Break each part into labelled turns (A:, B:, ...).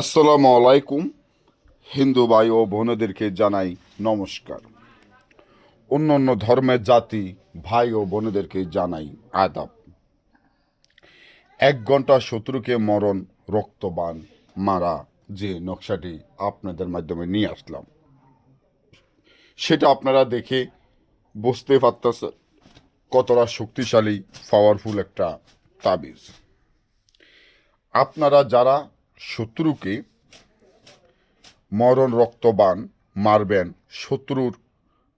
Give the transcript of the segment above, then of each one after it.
A: আসসালামু আলাইকুম, হিন্দু ভাই ও বোনেদেরকে জানাই নমস্কার। অন্য অন্য ধর্মের জাতি ভাই ও বোনেদেরকে জানাই আদাব। এক ঘণ্টা শত্রুকে মরণ, রক্তবান, মারা, যে নকশাটি আপনাদের মাধ্যমে নিয়ে আসলাম। সেটা আপনারা দেখে বুঝতে পারতেছেন কতটা শক্তিশালী পাওয়ারফুল একটা তাবিজ। আপনারা যারা শত্রুকে মরণ রক্তবান মারবেন, শত্রুর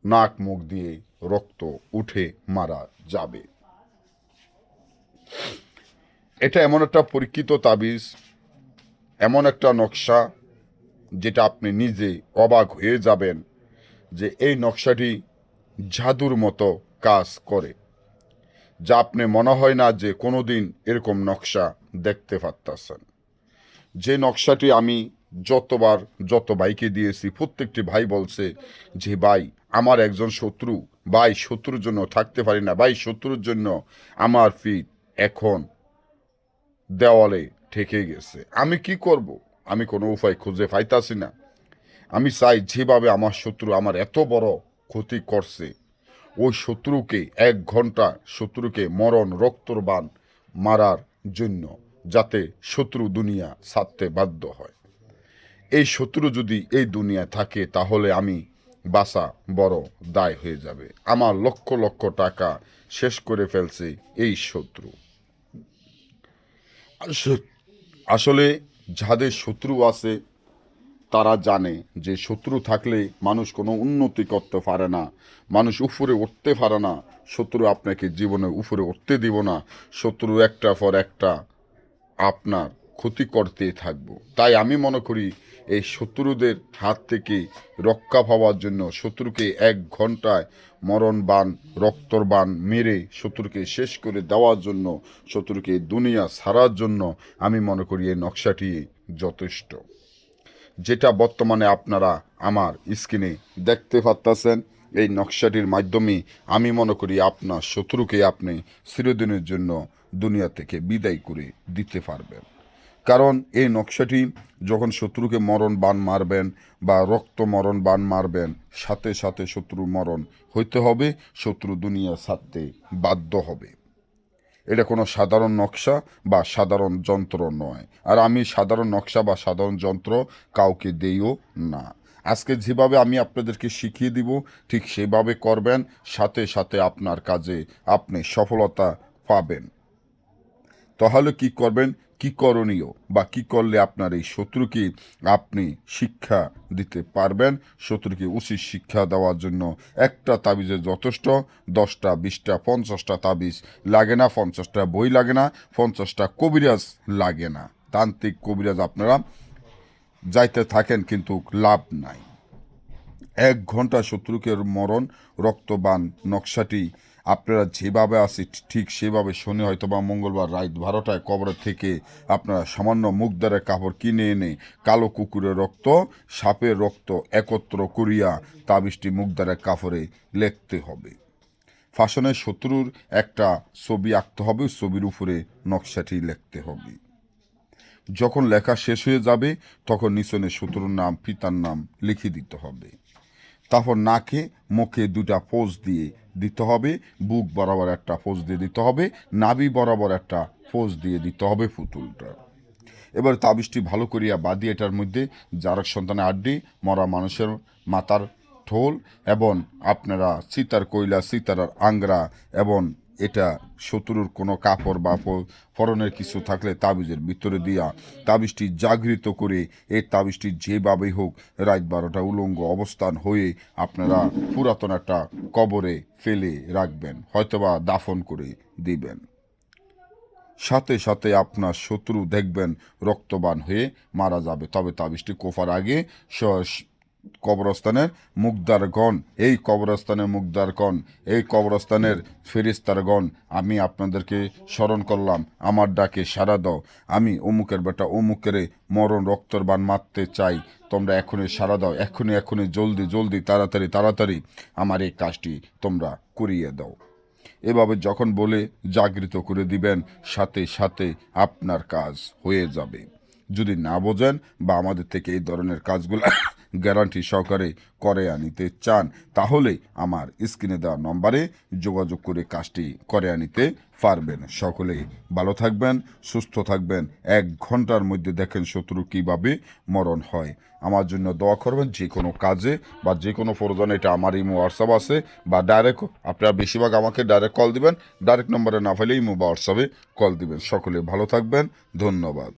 A: নাক মুখ দিয়ে রক্ত উঠে মারা যাবে। এটা এমন একটা পরীক্ষিত তাবিজ, এমন একটা নকশা যেটা আপনি নিজে অবাক হয়ে যাবেন যে এই নকশাটি জাদুর মতো কাজ করে, যা আপনি মনে হয় না যে কোনো দিন এরকম নকশা দেখতে পারতেছেন। যে নকশাটি আমি যতবার যত ভাইকে দিয়েছি, প্রত্যেকটি ভাই বলছে যে, ভাই, আমার একজন শত্রু, ভাই, শত্রুর জন্য থাকতে পারি না, ভাই, শত্রুর জন্য আমার ফিট এখন দেওয়ালে ঠেকে গেছে। আমি কি করব? আমি কোনো উপায় খুঁজে পাইতাছি না। আমি চাই যেভাবে আমার শত্রু আমার এত বড় ক্ষতি করছে, ওই শত্রুকে এক ঘণ্টা শত্রুকে মরণ রক্তবান মারার জন্য। যাতে শত্রু দুনিয়া ছাড়তে বাধ্য হয়। এই শত্রু যদি এই দুনিয়ায় থাকে, তাহলে আমি বাসা বড় দায় হয়ে যাবে। আমার লক্ষ লক্ষ টাকা শেষ করে ফেলছে এই শত্রু। আস- আসলে যাদের শত্রু আছে, তারা জানে যে শত্রু থাকলে মানুষ কোনো উন্নতি করতে পারে না। মানুষ উপরে উঠতে পারে না। শত্রু আপনাকে জীবনে উপরে উঠতে দিব না। শত্রু একটা পর একটা আপনার ক্ষতি করতে থাকব। তাই আমি মনে করি এই শত্রুদের হাত থেকে রক্ষা পাওয়ার জন্য শত্রুকে এক ঘন্টায় মরণ বান রক্তর বান মেরে শত্রুকে শেষ করে দেওয়ার জন্য, শত্রুকে দুনিয়া ছাড়ার জন্য আমি মনে করি এই নকশাটি যথেষ্ট। যেটা বর্তমানে আপনারা আমার স্ক্রিনে দেখতে পাচ্ছেন এই নকশাটির মাধ্যমে আমি মনে করি আপনার শত্রুকে আপনি চিরদিনের জন্য দুনিয়া থেকে বিদায় করে দিতে পারবেন। কারণ এই নকশাটি যখন শত্রুকে মরণ বান মারবেন বা রক্ত মরণ বান মারবেন, সাথে সাথে শত্রু মরণ হইতে হবে, শত্রু দুনিয়া ছাড়তে বাধ্য হবে। এটা কোনো সাধারণ নকশা বা সাধারণ যন্ত্র নয়। আর আমি সাধারণ নকশা বা সাধারণ যন্ত্র কাউকে দেইও না। আজকে যেভাবে আমি আপনাদেরকে শিখিয়ে দিব, ঠিক সেভাবে করবেন, সাথে সাথে আপনার কাজে আপনি সফলতা পাবেন। তাহলে কি করবেন? কি করণীয়? বা কি করলে আপনার এই শত্রুকে আপনি শিক্ষা দিতে পারবেন? শত্রুকে উচিত শিক্ষা দেওয়ার জন্য একটা তাবিজে যথেষ্ট, দশটা, বিশটা, পঞ্চাশটা তাবিজ লাগে না, পঞ্চাশটা বই লাগে না, পঞ্চাশটা কবিরাজ লাগে না। তান্ত্রিক কবিরাজ আপনারা যাইতে থাকেন কিন্তু লাভ নাই। এক ঘণ্টা শত্রুকে মরণ, রক্তবান নকশাটি আপনারা যেভাবে আসি ঠিক সেভাবে শনি হয়তো বা মঙ্গলবার রাত বারোটায় কবরের থেকে আপনারা সামান্য মুখদারের কাপড় কিনে এনে কালো কুকুরের রক্ত, সাপের রক্ত একত্র করিয়া তাবিজটি মুখদারের কাপড়ে লেখতে হবে। ফাশনের শত্রুর একটা ছবি আঁকতে হবে, ছবির উপরে নকশাটি লিখতে হবে। যখন লেখা শেষ হয়ে যাবে, তখন নিচনে শত্রুর নাম, পিতার নাম লিখে দিতে হবে। তারপর নাকে, মুখে দুটা পোজ দিয়ে দিতে হবে। বুক বরাবর একটা পোজ দিয়ে দিতে হবে। নাভি বরাবর একটা পোজ দিয়ে দিতে হবে পুতুলটা। এবার তাবিজটি ভালো করিয়া বাদি এটার মধ্যে জারক সন্তানের আড্ডি, মরা মানুষের মাথার ঠোল এবং আপনারা সীতার কয়লা সীতার আংরা এবং এটা শত্রুর কোনো কাপড় বা পরনের কিছু থাকলে তাবিজের ভিতরে দিয়া তাবিজটি জাগৃত করে এই তাবিজটি যেভাবেই হোক রাত বারোটা উলঙ্গ অবস্থান হয়ে আপনারা পুরাতন একটা কবরে ফেলে রাখবেন, হয়তোবা দাফন করে দিবেন। সাথে সাথে আপনার শত্রু দেখবেন রক্তবান হয়ে মারা যাবে, তবে তাবিজটি কোফার আগে কবরস্থানের মুগদারগণ, এই কবরস্থানের মুগদারগণ, এই কবরস্থানের ফেরিস্তারগণ আমি আপনাদেরকে স্মরণ করলাম, আমার ডাকে সাড়া দাও। আমি অমুকের বেটা অমুকের মরণ রক্তরবান মারতে চাই, তোমরা এখনই সাড়া দাও, এখনই এখনই, জলদি জলদি, তাড়াতাড়ি তাড়াতাড়ি আমার এই কাজটি তোমরা করিয়ে দাও। এভাবে যখন বলে জাগৃত করে দিবেন, সাথে সাথে আপনার কাজ হয়ে যাবে। যদি না বোঝেন বা আমাদের থেকে এই ধরনের কাজগুলো গ্যারান্টি সহকারে করে আনিতে চান, তাহলে আমার স্ক্রিনে দেওয়া নম্বরে যোগাযোগ করে কাজটি করে আনিতে পারবেন। সকলেই ভালো থাকবেন, সুস্থ থাকবেন। এক ঘণ্টার মধ্যে দেখেন শত্রু কীভাবে মরণ হয়। আমার জন্য দোয়া করবেন, যে কোনো কাজে বা যে কোনো প্রয়োজনে এটা আমার ইমো হোয়াটসঅ্যাপ আছে বা ডাইরেক্ট আপনারা বেশিরভাগ আমাকে ডাইরেক্ট কল দিবেন। ডাইরেক্ট নম্বরে না পেলে ইমো বা হোয়াটসঅ্যাপে কল দিবেন। সকলে ভালো থাকবেন, ধন্যবাদ।